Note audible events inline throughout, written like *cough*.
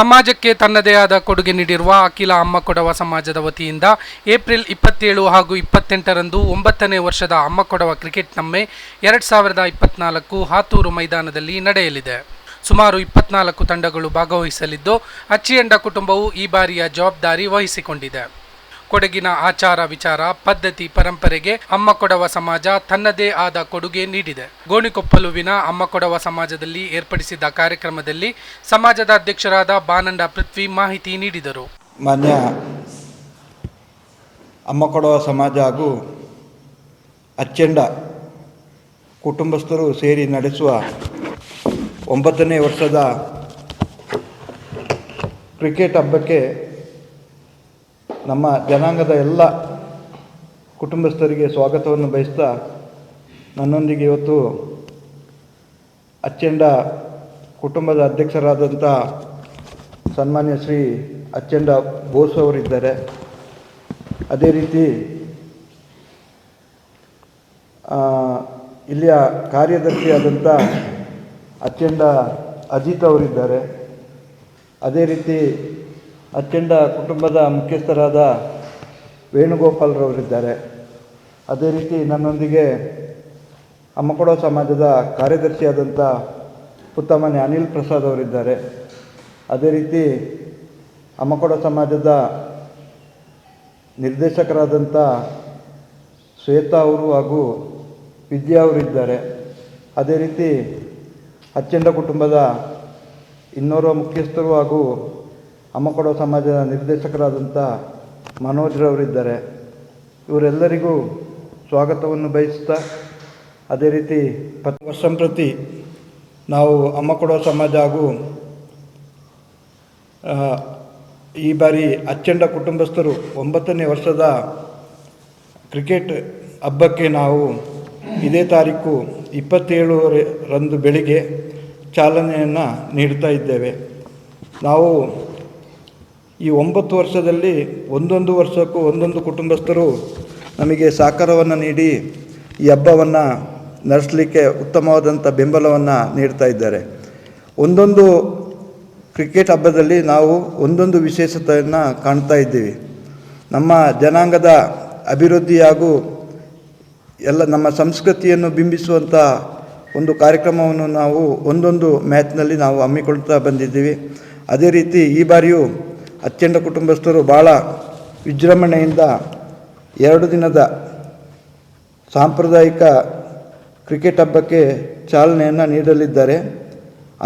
ಸಮಾಜಕ್ಕೆ ತನ್ನದೇ ಆದ ಕೊಡುಗೆ ನೀಡಿರುವ ಅಖಿಲ ಅಮ್ಮ ಕೊಡವ ಸಮಾಜದ ವತಿಯಿಂದ ಏಪ್ರಿಲ್ ಇಪ್ಪತ್ತೇಳು ಹಾಗೂ ಇಪ್ಪತ್ತೆಂಟರಂದು ಒಂಬತ್ತನೇ ವರ್ಷದ ಅಮ್ಮ ಕೊಡವ ಕ್ರಿಕೆಟ್ ನಮ್ಮೆ ಎರಡು ಸಾವಿರದ ಇಪ್ಪತ್ನಾಲ್ಕು ಹಾತೂರು ಮೈದಾನದಲ್ಲಿ ನಡೆಯಲಿದೆ. ಸುಮಾರು ಇಪ್ಪತ್ನಾಲ್ಕು ತಂಡಗಳು ಭಾಗವಹಿಸಲಿದ್ದು ಅಚ್ಚಿಯಂಡ ಕುಟುಂಬವು ಈ ಬಾರಿಯ ಜವಾಬ್ದಾರಿ ವಹಿಸಿಕೊಂಡಿದೆ. ಕೊಡಗಿನ ಆಚಾರ ವಿಚಾರ, ಪದ್ಧತಿ, ಪರಂಪರೆಗೆ ಅಮ್ಮ ಕೊಡವ ಸಮಾಜ ತನ್ನದೇ ಆದ ಕೊಡುಗೆ ನೀಡಿದೆ. ಗೋಣಿಕೊಪ್ಪಲುವಿನ ಅಮ್ಮ ಕೊಡವ ಸಮಾಜದಲ್ಲಿ ಏರ್ಪಡಿಸಿದ್ದ ಕಾರ್ಯಕ್ರಮದಲ್ಲಿ ಸಮಾಜದ ಅಧ್ಯಕ್ಷರಾದ ಬಾನಂಡ ಪೃಥ್ವಿ ಮಾಹಿತಿ ನೀಡಿದರು. ಮಾನ್ಯ ಅಮ್ಮ ಕೊಡವ ಸಮಾಜ ಹಾಗೂ ಅಚ್ಚೆಂಡ ಕುಟುಂಬಸ್ಥರು ಸೇರಿ ನಡೆಸುವ ಒಂಬತ್ತನೇ ವರ್ಷದ ಕ್ರಿಕೆಟ್ ಹಬ್ಬಕ್ಕೆ ನಮ್ಮ ಜನಾಂಗದ ಎಲ್ಲ ಕುಟುಂಬಸ್ಥರಿಗೆ ಸ್ವಾಗತವನ್ನು ಬಯಸ್ತಾ ನನ್ನೊಂದಿಗೆ ಇವತ್ತು ಅಚ್ಚೆಂಡ ಕುಟುಂಬದ ಅಧ್ಯಕ್ಷರಾದಂಥ ಸನ್ಮಾನ್ಯ ಶ್ರೀ ಅಚ್ಚೆಂಡ ಬೋಸ್ ಅವರಿದ್ದಾರೆ. ಅದೇ ರೀತಿ ಇಲ್ಲಿಯ ಕಾರ್ಯದರ್ಶಿಯಾದಂಥ ಅಚ್ಚೆಂಡ ಅಜಿತ್ ಅವರಿದ್ದಾರೆ. ಅದೇ ರೀತಿ ಅಚ್ಚೆಂಡ ಕುಟುಂಬದ ಮುಖ್ಯಸ್ಥರಾದ ವೇಣುಗೋಪಾಲ್ರವರಿದ್ದಾರೆ ಅದೇ ರೀತಿ ನನ್ನೊಂದಿಗೆ ಅಮ್ಮಕೊಡೋ ಸಮಾಜದ ಕಾರ್ಯದರ್ಶಿಯಾದಂಥ ಪುತ್ತಮನೆ ಅನಿಲ್ ಪ್ರಸಾದ್ ಅವರಿದ್ದಾರೆ. ಅದೇ ರೀತಿ ಅಮ್ಮಕೊಡ ಸಮಾಜದ ನಿರ್ದೇಶಕರಾದಂಥ ಶ್ವೇತಾ ಅವರು ಹಾಗೂ ವಿದ್ಯಾ ಅವರಿದ್ದಾರೆ. ಅದೇ ರೀತಿ ಅಚ್ಚಂಡ ಕುಟುಂಬದ ಇನ್ನೋರ್ವ ಮುಖ್ಯಸ್ಥರು ಹಾಗೂ ಅಮ್ಮಕೊಡ ಸಮಾಜದ ನಿರ್ದೇಶಕರಾದಂಥ ಮನೋಜ್ರವರಿದ್ದಾರೆ ಇವರೆಲ್ಲರಿಗೂ ಸ್ವಾಗತವನ್ನು ಬಯಸ್ತಾ ಅದೇ ರೀತಿ ಪ್ರತಿ ವರ್ಷ ಪ್ರತಿ ನಾವು ಅಮ್ಮಕೊಡೋ ಸಮಾಜ ಹಾಗೂ ಈ ಬಾರಿ ಅಚ್ಚಂಡ ಕುಟುಂಬಸ್ಥರು ಒಂಬತ್ತನೇ ವರ್ಷದ ಕ್ರಿಕೆಟ್ ಹಬ್ಬಕ್ಕೆ ನಾವು ಇದೇ ತಾರೀಕು ಇಪ್ಪತ್ತೇಳರಂದು ಬೆಳಿಗ್ಗೆ ಚಾಲನೆಯನ್ನು ನೀಡ್ತಾ ಇದ್ದೇವೆ. ನಾವು ಈ ಒಂಬತ್ತು ವರ್ಷದಲ್ಲಿ ಒಂದೊಂದು ವರ್ಷಕ್ಕೂ ಒಂದೊಂದು ಕುಟುಂಬಸ್ಥರು ನಮಗೆ ಸಹಕಾರವನ್ನು ನೀಡಿ ಈ ಹಬ್ಬವನ್ನು ನಡೆಸಲಿಕ್ಕೆ ಉತ್ತಮವಾದಂಥ ಬೆಂಬಲವನ್ನು ನೀಡ್ತಾ ಇದ್ದಾರೆ. ಒಂದೊಂದು ಕ್ರಿಕೆಟ್ ಹಬ್ಬದಲ್ಲಿ ನಾವು ಒಂದೊಂದು ವಿಶೇಷತೆಯನ್ನು ಕಾಣ್ತಾ ಇದ್ದೀವಿ. ನಮ್ಮ ಜನಾಂಗದ ಅಭಿವೃದ್ಧಿ ಹಾಗೂ ಎಲ್ಲ ನಮ್ಮ ಸಂಸ್ಕೃತಿಯನ್ನು ಬಿಂಬಿಸುವಂಥ ಒಂದು ಕಾರ್ಯಕ್ರಮವನ್ನು ನಾವು ಒಂದೊಂದು ಮ್ಯಾಚ್ನಲ್ಲಿ ನಾವು ಹಮ್ಮಿಕೊಳ್ತಾ ಬಂದಿದ್ದೀವಿ. ಅದೇ ರೀತಿ ಈ ಬಾರಿಯೂ ಅಚ್ಚಂಡ ಕುಟುಂಬಸ್ಥರು ಭಾಳ ವಿಜೃಂಭಣೆಯಿಂದ ಎರಡು ದಿನದ ಸಾಂಪ್ರದಾಯಿಕ ಕ್ರಿಕೆಟ್ ಹಬ್ಬಕ್ಕೆ ಚಾಲನೆಯನ್ನು ನೀಡಲಿದ್ದಾರೆ.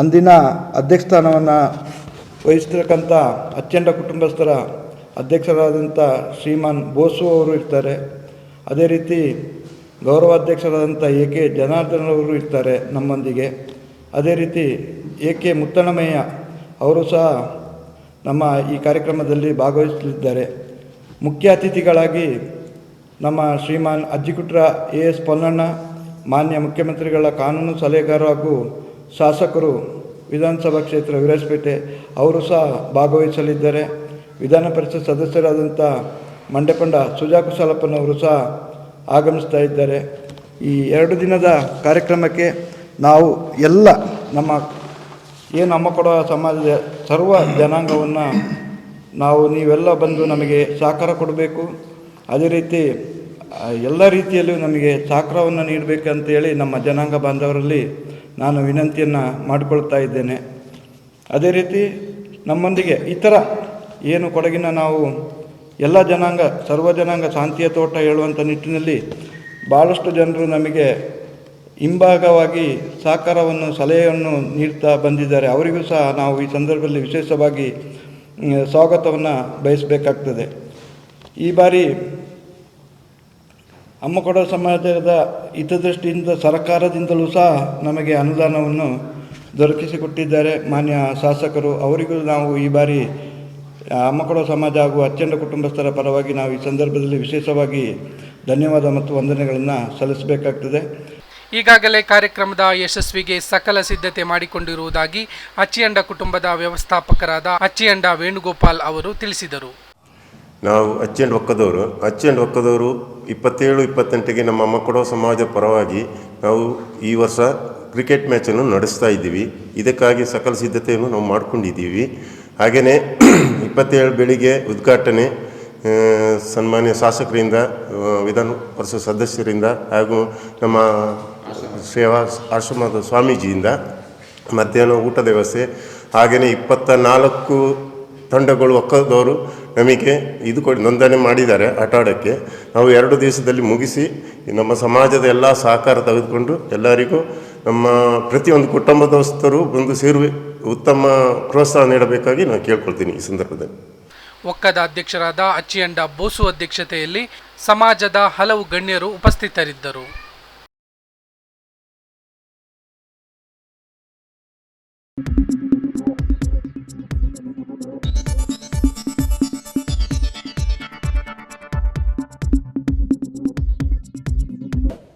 ಅಂದಿನ ಅಧ್ಯಕ್ಷ ಸ್ಥಾನವನ್ನು ವಹಿಸ್ತಕ್ಕಂಥ ಅಚ್ಚಂಡ ಕುಟುಂಬಸ್ಥರ ಅಧ್ಯಕ್ಷರಾದಂಥ ಶ್ರೀಮಾನ್ ಬೋಸು ಅವರು ಇರ್ತಾರೆ. ಅದೇ ರೀತಿ ಗೌರವಾಧ್ಯಕ್ಷರಾದಂಥ ಎ ಕೆ ಜನಾರ್ದನ್ ಅವರು ಇರ್ತಾರೆ ನಮ್ಮೊಂದಿಗೆ. ಅದೇ ರೀತಿ ಎ ಕೆ ಮುತ್ತಣ್ಣಮಯ್ಯ ಅವರು ಸಹ ನಮ್ಮ ಈ ಕಾರ್ಯಕ್ರಮದಲ್ಲಿ ಭಾಗವಹಿಸಲಿದ್ದಾರೆ. ಮುಖ್ಯ ಅತಿಥಿಗಳಾಗಿ ನಮ್ಮ ಶ್ರೀಮಾನ್ ಅಜ್ಜಿಕುಟ್ರ ಎ ಎಸ್ ಪೊನ್ನಣ್ಣ, ಮಾನ್ಯ ಮುಖ್ಯಮಂತ್ರಿಗಳ ಕಾನೂನು ಸಲಹೆಗಾರ ಹಾಗೂ ಶಾಸಕರು ವಿಧಾನಸಭಾ ಕ್ಷೇತ್ರ ವಿರಾಜಪೇಟೆ, ಅವರು ಸಹ ಭಾಗವಹಿಸಲಿದ್ದಾರೆ. ವಿಧಾನ ಪರಿಷತ್ ಸದಸ್ಯರಾದಂಥ ಮಂಡ್ಯಪಂಡ ಸುಜಾ ಕುಶಾಲಪ್ಪನವರು ಸಹ ಆಗಮಿಸ್ತಾ ಇದ್ದಾರೆ. ಈ ಎರಡು ದಿನದ ಕಾರ್ಯಕ್ರಮಕ್ಕೆ ನಾವು ಎಲ್ಲ ನಮ್ಮ ಏನು ನಮ್ಮ ಕೊಡೋ ಸಮಾಜದ ಸರ್ವ ಜನಾಂಗವನ್ನು ನಾವು ನೀವೆಲ್ಲ ಬಂದು ನಮಗೆ ಸಹಕಾರ ಕೊಡಬೇಕು. ಅದೇ ರೀತಿ ಎಲ್ಲ ರೀತಿಯಲ್ಲೂ ನಮಗೆ ಸಹಕಾರವನ್ನು ನೀಡಬೇಕಂತೇಳಿ ನಮ್ಮ ಜನಾಂಗ ಬಾಂಧವರಲ್ಲಿ ನಾನು ವಿನಂತಿಯನ್ನು ಮಾಡಿಕೊಳ್ತಾ ಇದ್ದೇನೆ. ಅದೇ ರೀತಿ ನಮ್ಮೊಂದಿಗೆ ಇತರ ಏನು ಕೊಡಗಿನ ನಾವು ಎಲ್ಲ ಜನಾಂಗ, ಸರ್ವ ಜನಾಂಗ ಶಾಂತಿಯ ತೋಟ ಹೇಳುವಂಥ ನಿಟ್ಟಿನಲ್ಲಿ ಭಾಳಷ್ಟು ಜನರು ನಮಗೆ ಹಿಂಭಾಗವಾಗಿ ಸಹಕಾರವನ್ನು ಸಲಹೆಯನ್ನು ನೀಡ್ತಾ ಬಂದಿದ್ದಾರೆ. ಅವರಿಗೂ ಸಹ ನಾವು ಈ ಸಂದರ್ಭದಲ್ಲಿ ವಿಶೇಷವಾಗಿ ಸ್ವಾಗತವನ್ನು ಬಯಸಬೇಕಾಗ್ತದೆ. ಈ ಬಾರಿ ಅಮ್ಮಕೊಡ ಸಮಾಜದ ಹಿತದೃಷ್ಟಿಯಿಂದ, ಸರ್ಕಾರದಿಂದಲೂ ಸಹ ನಮಗೆ ಅನುದಾನವನ್ನು ದೊರಕಿಸಿಕೊಟ್ಟಿದ್ದಾರೆ ಮಾನ್ಯ ಶಾಸಕರು. ಅವರಿಗೂ ನಾವು ಈ ಬಾರಿ ಅಮ್ಮಕೊಡ ಸಮಾಜ ಹಾಗೂ ಅಚ್ಚಂಡ ಕುಟುಂಬಸ್ಥರ ಪರವಾಗಿ ನಾವು ಈ ಸಂದರ್ಭದಲ್ಲಿ ವಿಶೇಷವಾಗಿ ಧನ್ಯವಾದ ಮತ್ತು ವಂದನೆಗಳನ್ನು ಸಲ್ಲಿಸಬೇಕಾಗ್ತದೆ. ಈಗಾಗಲೇ ಕಾರ್ಯಕ್ರಮದ ಯಶಸ್ವಿಗೆ ಸಕಲ ಸಿದ್ಧತೆ ಮಾಡಿಕೊಂಡಿರುವುದಾಗಿ ಅಚ್ಚಿಯಂಡ ಕುಟುಂಬದ ವ್ಯವಸ್ಥಾಪಕರಾದ ಅಚ್ಚಿಯಂಡ ವೇಣುಗೋಪಾಲ್ ಅವರು ತಿಳಿಸಿದರು. ನಾವು ಅಚ್ಚೆಂಡ್ ಒಕ್ಕದವರು ಅಚ್ಚೆಂಡ್ ಒಕ್ಕದವರು ಇಪ್ಪತ್ತೇಳು, ಇಪ್ಪತ್ತೆಂಟಿಗೆ ನಮ್ಮ ಮಕ್ಕಳ ಸಮಾಜ ಪರವಾಗಿ ನಾವು ಈ ವರ್ಷ ಕ್ರಿಕೆಟ್ ಮ್ಯಾಚನ್ನು ನಡೆಸ್ತಾ ಇದ್ದೀವಿ. ಇದಕ್ಕಾಗಿ ಸಕಲ ಸಿದ್ಧತೆಯನ್ನು ನಾವು ಮಾಡ್ಕೊಂಡಿದ್ದೀವಿ. ಹಾಗೆಯೇ *clears throat* ಇಪ್ಪತ್ತೇಳು ಬೆಳಿಗ್ಗೆ ಉದ್ಘಾಟನೆ ಸನ್ಮಾನ್ಯ ಶಾಸಕರಿಂದ ವಿಧಾನ ಪರಿಷತ್ ಸದಸ್ಯರಿಂದ ಹಾಗೂ ನಮ್ಮ ಸೇವಾ ಆಶ್ರಮದ ಸ್ವಾಮೀಜಿಯಿಂದ ಮಧ್ಯಾಹ್ನ ಊಟದ ವ್ಯವಸ್ಥೆ ಹಾಗೆಯೇ ಇಪ್ಪತ್ತ ನಾಲ್ಕು ತಂಡಗಳು ಒಕ್ಕದವರು ನಮಗೆ ಇದು ಕೊಡಿ, ನೋಂದಣಿ ಮಾಡಿದ್ದಾರೆ ಆಟ ಆಡೋಕ್ಕೆ ನಾವು ಎರಡು ದಿವಸದಲ್ಲಿ ಮುಗಿಸಿ ನಮ್ಮ ಸಮಾಜದ ಎಲ್ಲ ಸಹಕಾರ ತೆಗೆದುಕೊಂಡು ಎಲ್ಲರಿಗೂ ನಮ್ಮ ಪ್ರತಿಯೊಂದು ಕುಟುಂಬದಸ್ಥರು ಬಂದು ಸೇರುವೆ, ಉತ್ತಮ ಪ್ರೋತ್ಸಾಹ ನೀಡಬೇಕಾಗಿ ನಾನು ಕೇಳ್ಕೊಳ್ತೀನಿ ಈ ಸಂದರ್ಭದಲ್ಲಿ. ಒಕ್ಕದ ಅಧ್ಯಕ್ಷರಾದ ಅಚ್ಚಿಯಂಡ ಬೋಸು ಅಧ್ಯಕ್ಷತೆಯಲ್ಲಿ ಸಮಾಜದ ಹಲವು ಗಣ್ಯರು ಉಪಸ್ಥಿತರಿದ್ದರು.